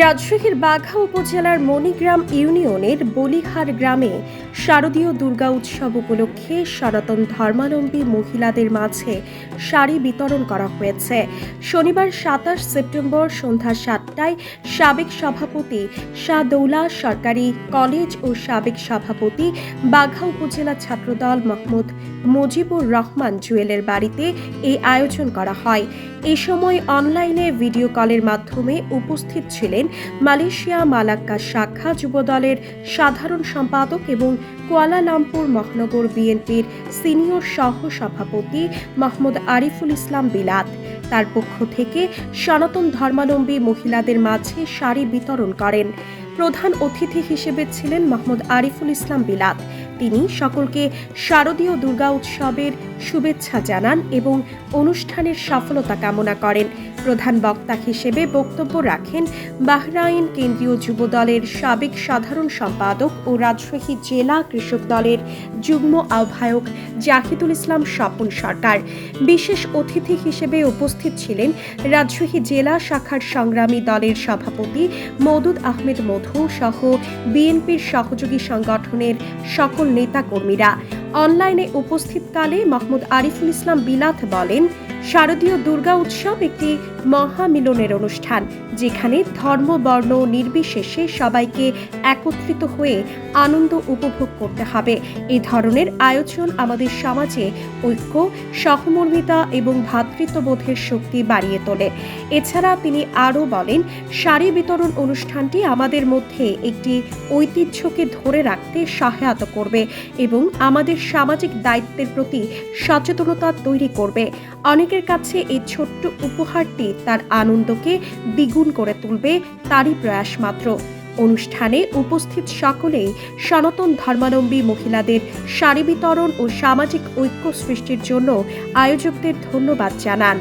রাজশাহীর বাঘা উপজেলার মণিগ্রাম ইউনিয়নের বলিহার গ্রামে শারদীয় দুর্গা উৎসব উপলক্ষে সনাতন ধর্মাবলম্বী মহিলাদের মাঝে শাড়ি বিতরণ করা হয়েছে। শনিবার সাতাশ সেপ্টেম্বর সন্ধ্যা সাতটায় সাবেক সভাপতি শাহদৌলা, সরকারি কলেজ ও সাবেক সভাপতি বাঘা উপজেলা ছাত্রদল মোহাম্মদ মুজিবুর রহমান জুয়েলের বাড়িতে এই আয়োজন করা হয়। এ সময় অনলাইনে ভিডিও কলের মাধ্যমে উপস্থিত ছিলেন মালয়েশিয়া মালাক্কা শাখা যুবদলের সাধারণ সম্পাদক এবং কুয়ালালামপুর মহানগর বিএনপির সিনিয়র সহ সভাপতি মোহাম্মদ আরিফুল ইসলাম বিলাত। তার পক্ষ থেকে সনাতন ধর্মাবলম্বী মহিলাদের মাঝে শাড়ি বিতরণ করেন। প্রধান অতিথি হিসেবে ছিলেন মোহাম্মদ আরিফুল ইসলাম বিলাত। তিনি সকলকে শারদীয় দুর্গা উৎসবের শুভেচ্ছা জানান এবং অনুষ্ঠানের সফলতা কামনা করেন। প্রধান বক্তা হিসেবে বক্তব্য রাখেন বাহরাইন কেন্দ্রীয় যুব দলের সাবেক সাধারণ সম্পাদক ও রাজশাহী জেলা কৃষক দলের যুগ্ম আহ্বায়ক জাহিদুল ইসলাম স্বপন সরকার। বিশেষ অতিথি হিসেবে উপস্থিত ছিলেন রাজশাহী জেলা শাখার সংগ্রামী দলের সভাপতি মৌদুদ আহমেদ মধু সহ বিএনপির সহযোগী সংগঠনের সকল নেতাকর্মীরা। অনলাইনে উপস্থিতকালে মোহাম্মদ আরিফুল ইসলাম বিলাত বলেন, শারদীয় দুর্গা উৎসব একটি মহামিলনের অনুষ্ঠান, যেখানে ধর্ম, বর্ণ নির্বিশেষে সবাইকে একত্রিত হয়ে আনন্দ উপভোগ করতে হবে। এই ধরনের আয়োজন আমাদের সমাজে ঐক্য, সহমর্মিতা এবং ভ্রাতৃত্ববোধের শক্তি বাড়িয়ে তোলে। এছাড়া তিনি আরও বলেন, শাড়ি বিতরণ অনুষ্ঠানটি আমাদের মধ্যে একটি ঐতিহ্যকে ধরে রাখতে সহায়তা করবে এবং আমাদের সামাজিক দায়িত্বের প্রতি সচেতনতা তৈরি করবে। অনেকের কাছে এই ছোট্ট উপহারটি তার আনন্দকে দ্বিগুণ করে তুলবে তারই প্রয়াস মাত্র। অনুষ্ঠানে উপস্থিত সকলেই সনাতন ধর্মাবলম্বী মহিলাদের শাড়ি বিতরণ ও সামাজিক ঐক্য সৃষ্টির জন্য আয়োজকদের ধন্যবাদ জানান।